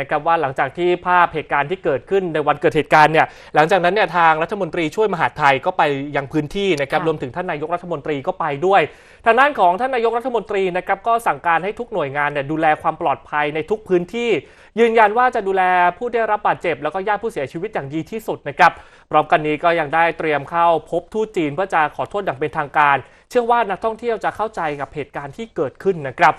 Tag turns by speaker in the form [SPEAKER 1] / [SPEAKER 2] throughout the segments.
[SPEAKER 1] นะครับว่าหลังจากที่ภาพเหตุการณ์ที่เกิดขึ้นในวันเกิดเหตุการณ์เนี่ยหลังจากนั้นเนี่ยทางรัฐมนตรีช่วยมหาดไทยก็ไปยังพื้นที่นะครับ
[SPEAKER 2] ค่ะ
[SPEAKER 1] รวมถึงท่านนายกรัฐมนตรีก็ไปด้วยทางด้านของท่านนายกรัฐมนตรีนะครับก็สั่งการให้ทุกหน่วยงานเนี่ยดูแลความปลอดภัยในทุกพื้นที่ ยืนยันว่าจะดูแลผู้ได้รับบาดเจ็บ แล้วก็ญาติผู้เสียชีวิตอย่างดีที่สุดนะครับพร้อมกันนี้ก็ยังได้เตรียมเข้าพบทูตจีนเพื่อจะขอโทษอย่างเป็นทางการ เชื่อว่านักท่องเที่ยวจะเข้าใจกับเหตุการณ์ที่เกิดขึ้นนะครับ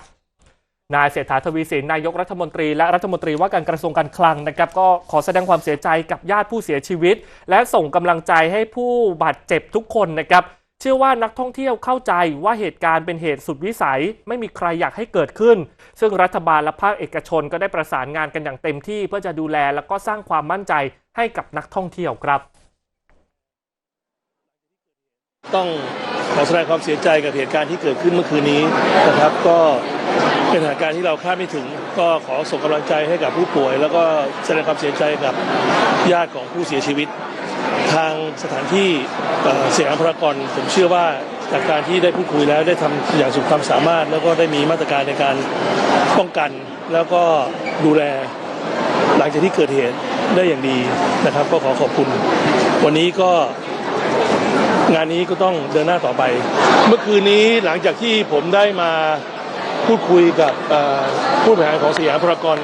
[SPEAKER 1] นายเศรษฐาทวีสินนายกรัฐมนตรีและรัฐมนตรีว่าการกระทรวงการคลังนะครับก็ขอแสดงความเสียใจกับญาติผู้เสียชีวิต และส่งกำลังใจให้ผู้บาดเจ็บทุกคนนะครับเชื่อว่านักท่องเที่ยวเข้าใจว่าเหตุการณ์เป็นเหตุสุดวิสัย ไม่มีใครอยากให้เกิดขึ้น ซึ่งรัฐบาลและภาคเอกชนก็ได้ประสานงานกันอย่างเต็มที่เพื่อจะดูแลแล้วก็สร้างความมั่นใจให้กับนักท่องเที่ยวครับ
[SPEAKER 3] ต้องขอแสดงความเสียใจกับเหตุการณ์ที่เกิดขึ้นเมื่อคืนนี้นะครับ ก็ เป็นเหตุการณ์ที่เราคาดไม่ถึง ก็ขอส่งกำลังใจให้กับผู้ป่วย แล้วก็แสดงความเสียใจกับญาติของผู้เสียชีวิต ทางสถานที่เสียงพรากอนผมเชื่อว่าจากการที่ได้พูดคุยแล้วได้ทำอย่างสุดความสามารถ แล้วก็ได้มีมาตรการในการป้องกัน แล้วก็ดูแลหลังจากที่เกิดเหตุได้อย่างดีนะครับ ก็ขอขอบคุณ วันนี้ก็งานนี้ก็ต้องเดินหน้าต่อไป เมื่อคืนนี้หลังจากที่ผมได้มา พูดคุยกับผู้บริหารของสยามพารากอน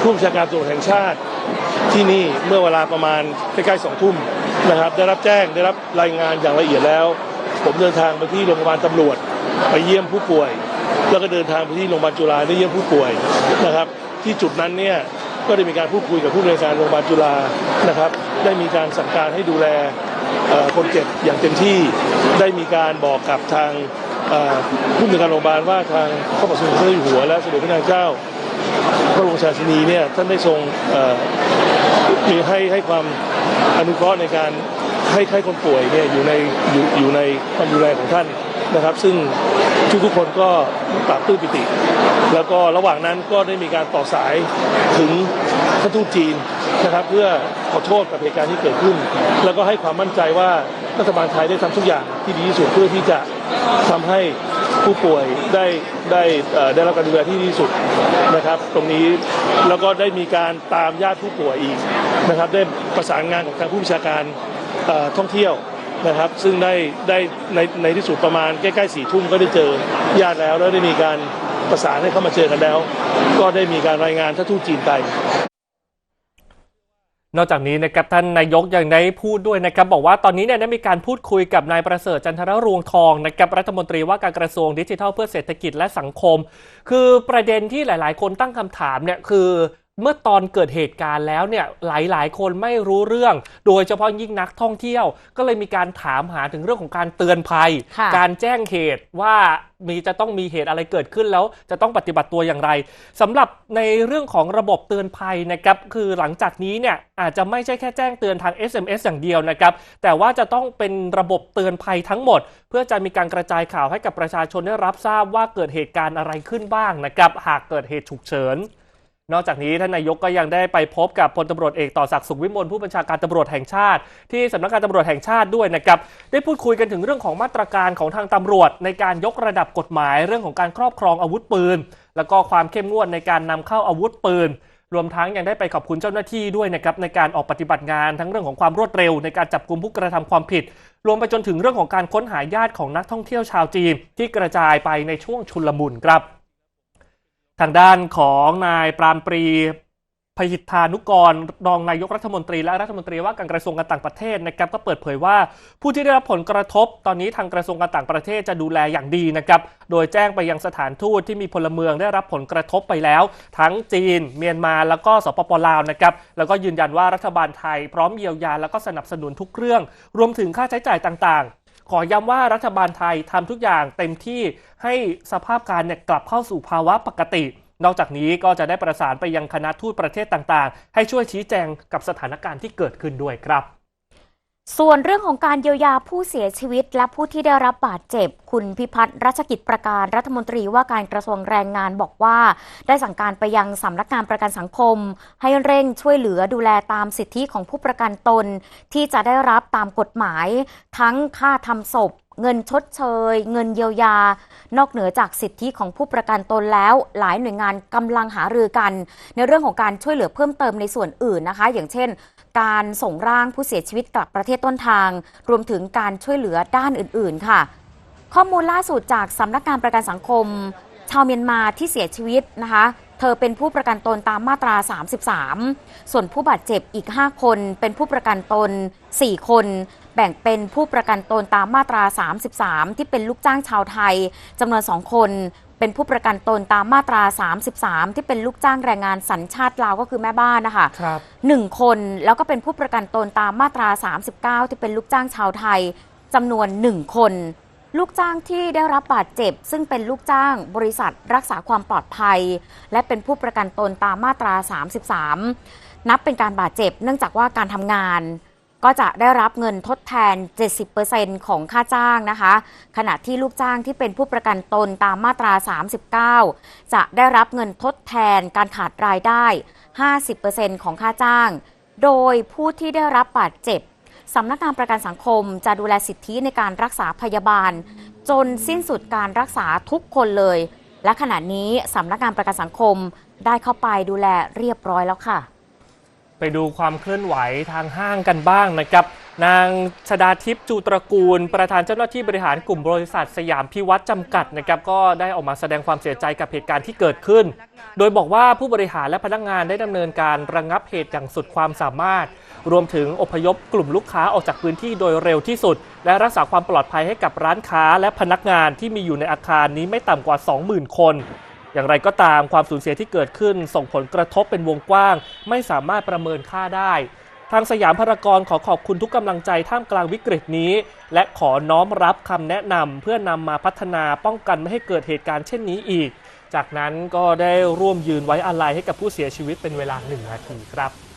[SPEAKER 3] ผู้บัญชาการตำรวจแห่งชาติที่นี่เมื่อเวลาประมาณใกล้ๆสองทุ่มนะครับ ได้รับแจ้งได้รับรายงานอย่างละเอียดแล้ว ผมเดินทางไปที่โรงพยาบาลตำรวจ ไปเยี่ยมผู้ป่วย แล้วก็เดินทางไปที่โรงพยาบาลจุฬาได้เยี่ยมผู้ป่วยนะครับ ที่จุดนั้นเนี่ยก็ได้มีการพูดคุยกับผู้บริการโรงพยาบาลจุฬานะครับ ได้มีการสั่งการให้ดูแลคนเจ็บอย่างเต็มที่ได้มีการบอกกับทาง ผู้มีการโรงพยาบาลว่าทางพระบาทสมเด็จพระเจ้าอยู่หัวและสมเด็จพระนางเจ้า พระบรมราชินีเนี่ยท่านได้ทรงมีให้ให้ความอนุเคราะห์ในการให้ให้คนป่วยเนี่ยอยู่ในอยู่อยู่ในความดูแลของท่านนะครับ ซึ่งทุกทุกคนก็ปราบปลื้มปิติ แล้วก็ระหว่างนั้นก็ได้มีการต่อสายถึงท่านทูตจีนนะครับ เพื่อขอโทษกับเหตุการณ์ที่เกิดขึ้น แล้วก็ให้ความมั่นใจว่า รัฐบาลไทยได้ทำทุกอย่างที่ดีที่สุดเพื่อที่จะทำให้ผู้ป่วยได้ได้ได้รับการดูแลที่ดีที่สุดนะครับ ตรงนี้แล้วก็ได้มีการตามญาติผู้ป่วยอีกนะครับ ได้ประสานงานกับทางผู้บัญชาการท่องเที่ยวนะครับ ซึ่งได้ได้ในในที่สุดประมาณใกล้ๆสี่ทุ่มก็ได้เจอญาติแล้วแล้วได้มีการประสานให้เข้ามาเจอกันแล้ว ก็ได้มีการรายงานท่าทูตจีนไป
[SPEAKER 1] นอกจากนี้นะครับท่านนายกยังได้พูดด้วยนะครับ บอกว่าตอนนี้เนี่ยได้มีการพูดคุยกับนายประเสริฐจันทรรวงทองนะครับรัฐมนตรีว่าการกระทรวงดิจิทัลเพื่อเศรษฐกิจและสังคม คือประเด็นที่หลาย ๆ คนตั้งคำถามเนี่ยคือ เมื่อตอนเกิดเหตุการณ์แล้วเนี่ยหลาย ๆ คนไม่รู้เรื่อง โดยเฉพาะยิ่งนักท่องเที่ยว ก็เลยมีการถามหาถึงเรื่องของการเตือนภัย
[SPEAKER 2] ค่ะ
[SPEAKER 1] การแจ้งเหตุว่ามีจะต้องมีเหตุอะไรเกิดขึ้นแล้ว จะต้องปฏิบัติตัวอย่างไรสำหรับในเรื่องของระบบเตือนภัยนะครับคือหลังจากนี้เนี่ยอาจจะไม่ใช่แค่แจ้งเตือนทาง SMS อย่างเดียวนะครับแต่ว่าจะต้องเป็นระบบเตือนภัยทั้งหมด เพื่อจะมีการกระจายข่าวให้กับประชาชนได้รับทราบว่าเกิดเหตุการณ์อะไรขึ้นบ้างนะครับหากเกิดเหตุฉุกเฉิน นอกจากนี้ท่านนายกก็ยังได้ไปพบกับพลตำรวจเอกต่อศักดิ์สุขวิมลผู้บัญชาการตำรวจแห่งชาติ ที่สำนักงานตำรวจแห่งชาติด้วยนะครับได้พูดคุยกันถึงเรื่องของมาตรการของทางตำรวจ ในการยกระดับกฎหมายเรื่องของการครอบครองอาวุธปืน แล้วก็ความเข้มงวดในการนำเข้าอาวุธปืน รวมทั้งยังได้ไปขอบคุณเจ้าหน้าที่ด้วยนะครับในการออกปฏิบัติงานทั้งเรื่องของความรวดเร็ว ในการจับกลุ่มผู้กระทำความผิด รวมไปจนถึงเรื่องของการค้นหาญาติของนักท่องเที่ยวชาวจีน ที่กระจายไปในช่วงชุลมุนครับ ทางด้านของนายปราณปรีพยิทธานุกรรองนายกรัฐมนตรีและรัฐมนตรีว่าการกระทรวงการต่างประเทศนะครับก็เปิดเผยว่า ผู้ที่ได้รับผลกระทบ ตอนนี้ทางกระทรวงการต่างประเทศจะดูแลอย่างดีนะครับโดยแจ้งไปยังสถานทูตที่มีพลเมืองได้รับผลกระทบไปแล้ว ทั้งจีน เมียนมาแล้วก็สปปลาวนะครับแล้วก็ยืนยันว่ารัฐบาลไทยพร้อมเยียวยาแล้วก็สนับสนุนทุกเรื่อง รวมถึงค่าใช้จ่ายต่าง ขอย้ำว่ารัฐบาลไทยทำทุกอย่างเต็มที่ให้สภาพการเนี่ยกลับเข้าสู่ภาวะปกติ นอกจากนี้ก็จะได้ประสานไปยังคณะทูตประเทศต่างๆ ให้ช่วยชี้แจงกับสถานการณ์ที่เกิดขึ้นด้วยครับ
[SPEAKER 2] ส่วนเรื่องของการเยียวยาผู้เสียชีวิต และผู้ที่ได้รับบาดเจ็บ คุณพิพัฒน์รัชกิจประการรัฐมนตรีว่าการกระทรวงแรงงานบอกว่า ได้สั่งการไปยังสำนักงานประกันสังคม ให้เร่งช่วยเหลือดูแลตามสิทธิของผู้ประกันตน ที่จะได้รับตามกฎหมาย ทั้งค่าทำศพ เงินชดเชย เงินเยียวยา นอกเหนือจากสิทธิของผู้ประกันตนแล้ว หลายหน่วยงานกำลังหารือกัน ในเรื่องของการช่วยเหลือเพิ่มเติมในส่วนอื่นนะคะ อย่างเช่น การส่งร่างผู้เสียชีวิตกลับประเทศต้นทาง รวมถึงการช่วยเหลือด้านอื่น ๆ ค่ะ ข้อมูลล่าสุดจากสำนักงานประกันสังคม ชาวเมียนมาที่เสียชีวิตนะคะเธอเป็นผู้ประกันตนตามมาตรา 33 ส่วนผู้บาดเจ็บอีก 5 คน เป็นผู้ประกันตน 4 คน แบ่งเป็นผู้ประกันตนตามมาตรา 33 ที่เป็นลูกจ้างชาวไทยจำนวน 2 คนเป็นผู้ประกันตนตามมาตรา 33 ที่เป็นลูกจ้างแรงงานสัญชาติลาวก็คือแม่บ้านนะคะ
[SPEAKER 1] ครับ
[SPEAKER 2] หนึ่งคนแล้วก็เป็นผู้ประกันตนตามมาตรา 39 ที่เป็นลูกจ้างชาวไทยจำนวนหนึ่งคน ลูกจ้างที่ได้รับบาดเจ็บ ซึ่งเป็นลูกจ้างบริษัทรักษาความปลอดภัย และเป็นผู้ประกันตนตามมาตรา 33 นับเป็นการบาดเจ็บ เนื่องจากว่าการทำงาน ก็จะได้รับเงินทดแทน 70%ของค่าจ้างนะคะ ขณะที่ลูกจ้างที่เป็นผู้ประกันตนตามมาตรา 39 จะได้รับเงินทดแทนการขาดรายได้ 50%ของค่าจ้าง โดยผู้ที่ได้รับบาดเจ็บสำนักงานประกันสังคมจะดูแลสิทธิในการรักษาพยาบาล จนสิ้นสุดการรักษาทุกคนเลย และขณะนี้สำนักงานประกันสังคมได้เข้าไปดูแลเรียบร้อยแล้วค่ะ
[SPEAKER 1] ไปดูความเคลื่อนไหวทางห้างกันบ้างนะครับ นางชดาทิพย์จูตระกูล ประธานเจ้าหน้าที่บริหารกลุ่มบริษัทสยามพิวัตรจำกัดนะครับ ก็ได้ออกมาแสดงความเสียใจกับเหตุการณ์ที่เกิดขึ้น โดยบอกว่าผู้บริหารและพนักงานได้ดำเนินการระงงับเหตุอย่างสุดความสามารถ รวมถึงอพยพกลุ่มลูกค้าออกจากพื้นที่โดยเร็วที่สุด และรักษาความปลอดภัยให้กับร้านค้าและพนักงานที่มีอยู่ในอาคารนี้ไม่ต่ำกว่า 20,000 คน อย่างไรก็ตามความสูญเสียที่เกิดขึ้นส่งผลกระทบเป็นวงกว้าง ไม่สามารถประเมินค่าได้ ทางสยามพารากอนขอขอบคุณทุกกำลังใจท่ามกลางวิกฤตนี้ และขอน้อมรับคำแนะนำเพื่อนำมาพัฒนาป้องกันไม่ให้เกิดเหตุการณ์เช่นนี้อีก จากนั้นก็ได้ร่วมยืนไว้อาลัยให้กับผู้เสียชีวิตเป็นเวลาหนึ่งนาทีครับ